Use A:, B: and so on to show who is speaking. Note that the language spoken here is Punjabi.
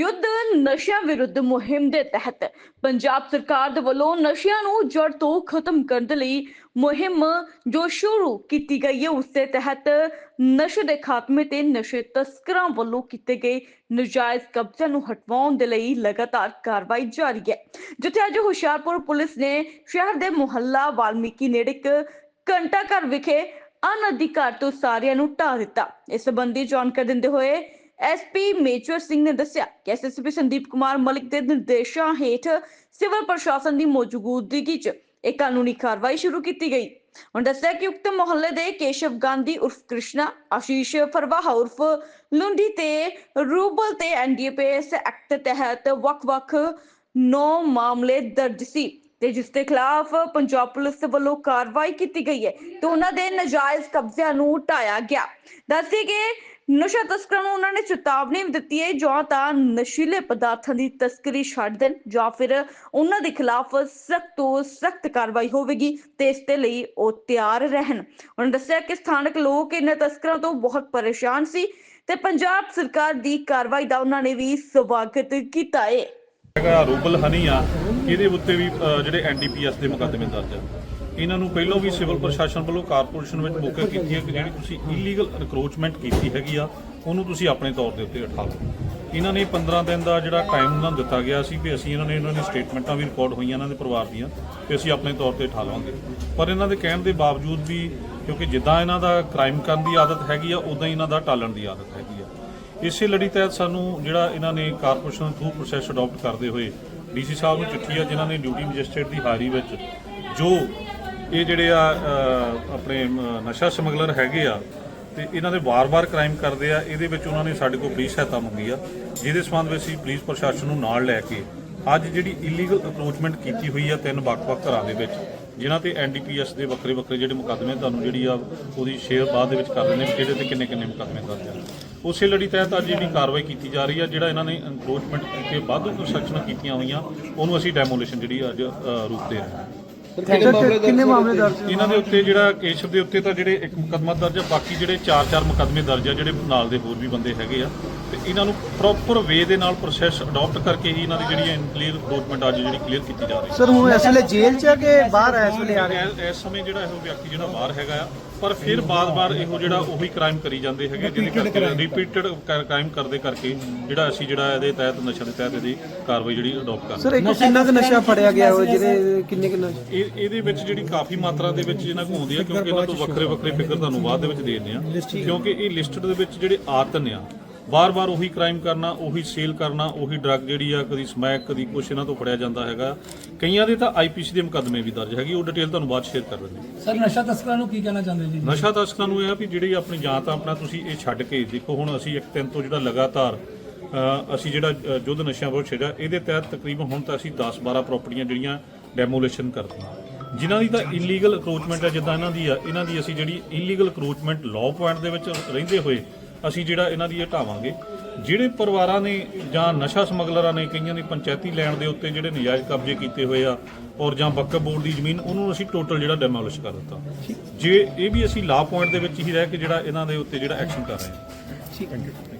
A: ਯੁੱਧ ਨਸ਼ਿਆਂ ਵਿਰੁੱਧ ਮੁਹਿੰਮ ਦੇ ਤਹਿਤ ਪੰਜਾਬ ਸਰਕਾਰ ਦੇ ਵੱਲੋਂ ਨਸ਼ਿਆਂ ਨੂੰ ਜੜ ਤੋਂ ਖਤਮ ਕਰਨ ਦੇ ਲਈ ਮੁਹਿੰਮ ਜੋ ਸ਼ੁਰੂ ਕੀਤੀ ਗਈ ਹੈ, ਉਸ ਦੇ ਤਹਿਤ ਨਸ਼ੇ ਦੇ ਖਾਤਮੇ ਤੇ ਨਸ਼ੇ ਤਸਕਰਾਂ ਵੱਲੋਂ ਕੀਤੇ ਗਏ ਨਜਾਇਜ਼ ਕਬਜ਼ਿਆਂ ਨੂੰ ਹਟਵਾਉਣ ਦੇ ਲਈ ਲਗਾਤਾਰ ਕਾਰਵਾਈ ਜਾਰੀ ਹੈ। ਜਿੱਥੇ ਅੱਜ ਹੁਸ਼ਿਆਰਪੁਰ ਪੁਲਿਸ ਨੇ ਸ਼ਹਿਰ ਦੇ ਮੁਹੱਲਾ ਵਾਲਮੀਕੀ ਨੇੜੇ ਇੱਕ ਘੰਟਾ ਘਰ ਵਿਖੇ ਅਨਅਧਿਕਾਰ ਤੋਂ ਸਾਰਿਆਂ ਨੂੰ ਢਾਹ ਦਿੱਤਾ। ਇਸ ਸੰਬੰਧੀ ਜਾਣਕਾਰੀ ਦਿੰਦੇ ਹੋਏ ਐਸਪੀ ਮੇਜਰ ਸਿੰਘ ਨੇ ਦੱਸਿਆ ਕਿ ਐਸਐਸਪੀ ਸੰਦੀਪ ਕੁਮਾਰ ਮਲਿਕ ਦੇ ਨਿਰਦੇਸ਼ਾਂ ਹੇਠ ਸਿਵਲ ਪ੍ਰਸ਼ਾਸਨ ਦੀ ਮੌਜੂਦਗੀ 'ਚ ਇਹ ਕਾਨੂੰਨੀ ਕਾਰਵਾਈ ਸ਼ੁਰੂ ਕੀਤੀ ਗਈ। ਉਹਨਾਂ ਦੱਸਿਆ ਕਿ ਉਕਤ ਮੁਹੱਲੇ ਦੇ ਕੇਸ਼ਵ ਗਾਂਧੀ ਉਰਫ ਕ੍ਰਿਸ਼ਨਾ, ਆਸ਼ੀਸ਼ ਫਰਵਾਹਾ ਉਰਫ ਲੁੰਡੀ ਤੇ ਰੂਬਲ ਤੇ ਐਨਡੀਪੀਐਸ ਐਕਟ ਤਹਿਤ ਵੱਖ-ਵੱਖ 9 ਮਾਮਲੇ ਦਰਜ ਸੀ। ਤੇ ਜਿਸ ਦੇ ਖਿਲਾਫ ਪੰਜਾਬ ਪੁਲਿਸ ਵੱਲੋਂ ਕਾਰਵਾਈ ਕੀਤੀ ਗਈ ਹੈ ਤੇ ਉਹਨਾਂ ਦੇ ਨਜਾਇਜ਼ ਕਬਜ਼ਿਆਂ ਨੂੰ ਢਾਇਆ ਗਿਆ। ਦੱਸੀ ਕਿ ਨਸ਼ਾ ਤਸਕਰਾਂ ਨੂੰ ਉਹਨਾਂ ਨੇ ਚੇਤਾਵਨੀ ਵੀ ਦਿੱਤੀ ਹੈ, ਜਾਂ ਤਾਂ ਨਸ਼ੀਲੇ ਪਦਾਰਥਾਂ ਦੀ ਤਸਕਰੀ ਛੱਡ ਦੇਣ, ਜਾਂ ਫਿਰ ਉਹਨਾਂ ਦੇ ਖਿਲਾਫ ਸਖਤ ਤੋਂ ਸਖਤ ਕਾਰਵਾਈ ਹੋਵੇਗੀ ਤੇ ਇਸ ਦੇ ਲਈ ਉਹ ਤਿਆਰ ਰਹਿਣ। ਉਹਨਾਂ ਦੱਸਿਆ ਕਿ ਸਥਾਨਕ ਲੋਕ ਇਹਨਾਂ ਤਸਕਰਾਂ ਤੋਂ ਬਹੁਤ ਪਰੇਸ਼ਾਨ ਸੀ ਤੇ ਪੰਜਾਬ ਸਰਕਾਰ ਦੀ ਕਾਰਵਾਈ ਦਾ ਉਹਨਾਂ ਨੇ ਵੀ ਸਵਾਗਤ ਕੀਤਾ ਹੈ
B: ਹੈਗਾ ਰੂਬਲ ਹਨੀ ਆ ਇਹਦੇ ਉੱਤੇ ਵੀ ਅ, ਜਿਹੜੇ ਐਨਡੀਪੀਐਸ ਦੇ ਮੁਕੱਦਮੇ ਦਰਜ ਆ। ਇਹਨਾਂ ਨੂੰ ਪਹਿਲਾਂ ਵੀ ਸਿਵਲ ਪ੍ਰਸ਼ਾਸਨ ਵੱਲੋਂ ਕਾਰਪੋਰੇਸ਼ਨ ਵਿੱਚ ਮੌਕਾ ਕੀਤੀ ਹੈ ਕਿ ਜਿਹੜੀ ਤੁਸੀਂ ਇਲੀਗਲ ਰਿਕਰੂਟਮੈਂਟ ਕੀਤੀ ਹੈਗੀ ਆ ਉਹਨੂੰ ਤੁਸੀਂ ਆਪਣੇ ਤੌਰ ਦੇ ਉੱਤੇ ਉਠਾ ਲਓ। ਇਹਨਾਂ ਨੇ 15 ਦਿਨ ਦਾ ਜਿਹੜਾ ਟਾਈਮ ਉਹਨਾਂ ਨੂੰ ਦਿੱਤਾ ਗਿਆ ਸੀ ਵੀ ਅਸੀਂ ਇਹਨਾਂ ਨੇ ਇਹਨਾਂ ਦੀ ਸਟੇਟਮੈਂਟਾਂ ਵੀ ਰਿਕਾਰਡ ਹੋਈਆਂ ਇਹਨਾਂ ਦੇ ਪਰਿਵਾਰ ਦੀਆਂ ਤੇ ਅਸੀਂ ਆਪਣੇ ਤੌਰ ਤੇ ਉਠਾ ਲਵਾਂਗੇ। ਪਰ ਇਹਨਾਂ ਦੇ ਕਹਿਣ ਦੇ ਬਾਵਜੂਦ ਵੀ ਕਿਉਂਕਿ ਜਿੱਦਾਂ ਇਹਨਾਂ ਦਾ ਕ੍ਰਾਈਮ ਕਰਨ ਦੀ ਆਦਤ ਹੈਗੀ ਆ ਉਦਾਂ ਹੀ ਇਹਨਾਂ ਦਾ ਟਾਲਣ ਦੀ ਆਦਤ ਹੈਗੀ ਆ। ਇਸੇ ਲੜੀ ਤਹਿਤ ਸਾਨੂੰ ਜਿਹੜਾ ਇਹਨਾਂ ਨੇ ਕਾਰਪੋਰੇਸ਼ਨ ਥਰੂ ਪ੍ਰੋਸੈਸ ਅਡਾਪਟ ਕਰਦੇ ਹੋਏ ਡੀਸੀ ਸਾਹਿਬ ਨੂੰ ਚਿੱਠੀ ਆ, ਜਿਨ੍ਹਾਂ ਨੇ ਡਿਊਟੀ ਮੈਜਿਸਟ੍ਰੇਟ ਦੀ ਹਾਜ਼ਰੀ ਵਿੱਚ ਜੋ ਇਹ ਜਿਹੜੇ ਆ ਆਪਣੇ ਨਸ਼ਾ ਸਮਗਲਰ ਹੈਗੇ ਆ, ਤੇ ਇਹਨਾਂ ਦੇ ਵਾਰ-ਵਾਰ ਕ੍ਰਾਈਮ ਕਰਦੇ ਆ, ਇਹਦੇ ਵਿੱਚ ਉਹਨਾਂ ਨੇ ਸਾਡੇ ਕੋਲ ਪੁਲਿਸ ਸਹਾਇਤਾ ਮੰਗੀ ਆ, ਜਿਹਦੇ ਸੰਬੰਧ ਵਿੱਚ ਅਸੀਂ ਪੁਲਿਸ ਪ੍ਰਸ਼ਾਸਨ ਨੂੰ ਨਾਲ ਲੈ ਕੇ ਅੱਜ ਜਿਹੜੀ ਇਲੀਗਲ ਅਪਰੋਚਮੈਂਟ ਕੀਤੀ ਹੋਈ ਆ ਤਿੰਨ ਵੱਖ-ਵੱਖ ਘਰਾਂ ਦੇ ਵਿੱਚ, ਜਿਨ੍ਹਾਂ ਤੇ ਐਨਡੀਪੀਐਸ ਦੇ ਵੱਖਰੇ ਵੱਖਰੇ ਜਿਹੜੇ ਮੁਕੱਦਮੇ ਤੁਹਾਨੂੰ ਜਿਹੜੀ ਆ ਉਹਦੀ ਸ਼ੇਅਰ ਬਾਅਦ ਦੇ ਵਿੱਚ ਕਰ ਦਿੰਦੇ ਨੇ ਕਿਹਦੇ ਤੇ ਕਿੰਨੇ ਕਿੰਨੇ ਮੁਕੱਦਮੇ ਦਰਜ ਆ। ਉਸੇ ਲੜੀ ਤਹਿਤ ਅੱਜ ਜਿਹੜੀ ਕਾਰਵਾਈ ਕੀਤੀ ਜਾ ਰਹੀ ਆ ਜਿਹੜਾ ਇਹਨਾਂ ਨੇ ਐਨਕਰੋਚਮੈਂਟ ਕੀਤੇ ਵਾਧੂ ਕੰਸਟਰਕਸ਼ਨਾਂ ਕੀਤੀਆਂ ਹੋਈਆਂ ਉਹਨੂੰ ਅਸੀਂ ਡੈਮੋਲੀਸ਼ਨ ਜਿਹੜੀ ਅੱਜ ਰੂਪ ਦੇ ਰਹੇ ਹਾਂ।
C: ਕਿੰਨੇ ਮਾਮਲੇ ਦਰਜ
B: ਇਹਨਾਂ ਦੇ ਉੱਤੇ ਜਿਹੜਾ ਕੇਸ਼ਵ ਦੇ ਉੱਤੇ ਤਾਂ ਜਿਹੜੇ ਇੱਕ ਮੁਕੱਦਮਾ ਦਰਜ ਆ ਬਾਕੀ ਜਿਹੜੇ 4-4 ਮੁਕੱਦਮੇ ਦਰਜ ਆ ਜਿਹੜੇ ਨਾਲ ਦੇ ਹੋਰ ਵੀ ਬੰਦੇ ਹੈਗੇ ਆ। ਤੇ ਇਹਨਾਂ ਨੂੰ ਪ੍ਰੋਪਰ ਵੇ ਦੇ ਨਾਲ ਪ੍ਰੋਸੈਸ ਅਡਾਪਟ ਕਰਕੇ ਹੀ ਇਹਨਾਂ ਦੀ ਜਿਹੜੀ ਕਲੀਅਰ ਰਿਕਰੂਟਮੈਂਟ ਅੱਜ ਜਿਹੜੀ ਕਲੀਅਰ ਕੀਤੀ ਜਾ ਰਹੀ ਹੈ।
C: ਸਰ ਹੁਣ ਇਸ ਵੇਲੇ ਜੇਲ੍ਹ ਚ ਆ ਕਿ ਬਾਹਰ ਆ ਇਸ ਵੇਲੇ ਆ ਰਹੇ
B: ਇਸ- ਇਸ ਸਮੇਂ ਜਿਹੜਾ ਇਹੋ ਵਿਅਕਤੀ ਜਿਹੜਾ ਬਾਹਰ ਹੈਗਾ ਆ ਪਰ ਫਿਰ ਬਾਰ-ਬਾਰ ਇਹੋ ਜਿਹੜਾ ਉਹੀ ਕ੍ਰਾਈਮ ਕਰੀ ਜਾਂਦੇ ਹੈਗੇ ਜਿਹਦੇ ਕਰਕੇ ਰਿਪੀਟਡ ਕ੍ਰਾਈਮ ਕਰਦੇ ਕਰਕੇ ਜਿਹੜਾ ਅਸੀਂ ਜਿਹੜਾ ਇਹਦੇ ਤਹਿਤ ਨਸ਼ਾ ਦੇ ਤਹਿਤ ਇਹਦੀ ਕਾਰਵਾਈ ਜਿਹੜੀ ਅਡਾਪਟ ਕਰ
C: ਸਰ ਇੱਕ ਕਿੰਨਾ ਕੁ ਨਸ਼ਾ ਫੜਿਆ ਗਿਆ ਹੋਇਆ ਜਿਹਦੇ ਕਿੰਨੇ ਕਿੰਨਾ
B: ਇਹ ਇਹਦੇ ਵਿੱਚ ਜਿਹੜੀ ਕਾਫੀ ਮਾਤਰਾ ਦੇ ਵਿੱਚ ਇਹਨਾਂ ਕੋਲ ਆਉਂਦੀ ਆ ਕਿਉਂਕਿ ਇਹਨਾਂ ਤੋਂ ਵੱਖਰੇ ਵੱਖਰੇ ਫਿਗਰ ਤੁਹਾਨੂੰ ਬਾਅਦ ਦੇ ਵਿੱਚ ਦੇ ਦਿੰਦੇ ਆ। ਕਿਉਂਕਿ ਇਹ ਲਿਸਟਡ ਦੇ ਵਿੱਚ ਜਿਹੜੇ ਆਤਨ ਆ ਬਾਰ-ਬਾਰ ਉਹੀ ਕ੍ਰਾਈਮ ਕਰਨਾ ਉਹੀ ਸੇਲ ਕਰਨਾ ਉਹੀ ਡਰੱਗ ਜਿਹੜੀ ਆ ਕਦੀ ਸਮੈਕ ਕਦੀ ਕੁਛ ਇਹਨਾਂ ਤੋਂ ਫੜਿਆ ਜਾਂਦਾ ਹੈਗਾ। ਕਈਆਂ ਦੇ ਤਾਂ ਆਈਪੀਸੀ ਦੇ ਮੁਕੱਦਮੇ ਵੀ ਦਰਜ ਹੈਗੀ ਉਹ ਡਿਟੇਲ ਤੁਹਾਨੂੰ ਬਾਅਦ ਸ਼ੇਅਰ ਕਰ ਦਿੰਦੇ।
D: ਸਰ ਨਸ਼ਾ ਤਸਕਰਾਂ ਨੂੰ ਕੀ ਕਹਿਣਾ ਚਾਹੁੰਦੇ ਜੀ?
B: ਨਸ਼ਾ ਤਸਕਰਾਂ ਨੂੰ ਇਹ ਆ ਵੀ ਜਿਹੜੀ ਆਪਣੀ ਜਾਂ ਤਾਂ ਆਪਣਾ ਤੁਸੀਂ ਇਹ ਛੱਡ ਕੇ ਦੇਖੋ ਹੁਣ ਅਸੀਂ ਇੱਕ ਦਿਨ ਤੋਂ ਜਿਹੜਾ ਲਗਾਤਾਰ ਅਸੀਂ ਜਿਹੜਾ ਯੁੱਧ ਨਸ਼ਿਆਂ ਵਿਰੁੱਧ ਛੇੜਿਆ ਇਹਦੇ ਤਹਿਤ ਤਕਰੀਬਨ ਹੁਣ ਤਾਂ ਅਸੀਂ 10-12 ਪ੍ਰਾਪਰਟੀਆਂ ਜਿਹੜੀਆਂ ਡੈਮੋਲੇਸ਼ਨ ਕਰਤੀਆਂ ਜਿਨ੍ਹਾਂ ਦੀ ਤਾਂ ਇਲੀਗਲ ਅਕਰੋਚਮੈਂਟ ਹੈ ਜਿੱਦਾਂ ਇਹਨਾਂ ਦੀ ਆ ਇਹਨਾਂ ਦੀ ਅਸੀਂ ਜਿਹੜੀ ਇਲੀਗਲ ਅਕਰੋਚਮੈਂਟ ਲਾਅ ਪੁਆਇੰਟ ਦੇ ਵਿੱਚ ਰਹਿੰਦੇ ਹੋਏ ਅਸੀਂ ਜਿਹੜਾ ਇਹਨਾਂ ਦੀ ਹਟਾਵਾਂਗੇ ਜਿਹੜੇ ਪਰਿਵਾਰਾਂ ਨੇ ਜਾਂ ਨਸ਼ਾ ਸਮਗਲਰਾਂ ਨੇ ਕਈਆਂ ਦੀ ਪੰਚਾਇਤੀ ਲੈਣ ਦੇ ਉੱਤੇ ਜਿਹੜੇ ਨਜਾਇਜ਼ ਕਬਜ਼ੇ ਕੀਤੇ ਹੋਏ ਆ ਔਰ ਜਾਂ ਵਕਫ ਬੋਰਡ ਦੀ ਜ਼ਮੀਨ ਉਹਨੂੰ ਅਸੀਂ ਟੋਟਲ ਜਿਹੜਾ ਡੈਮੋਲਿਸ਼ ਕਰ ਦਿੱਤਾ। ਜੇ ਇਹ ਵੀ ਅਸੀਂ ਲਾਅ ਪੁਆਇੰਟ ਦੇ ਵਿੱਚ ਹੀ ਰਹਿ ਕੇ ਜਿਹੜਾ ਇਹਨਾਂ ਦੇ ਉੱਤੇ ਜਿਹੜਾ ਐਕਸ਼ਨ ਕਰ ਰਹੇ ਹਾਂ।
C: ਠੀਕ ਹੈ।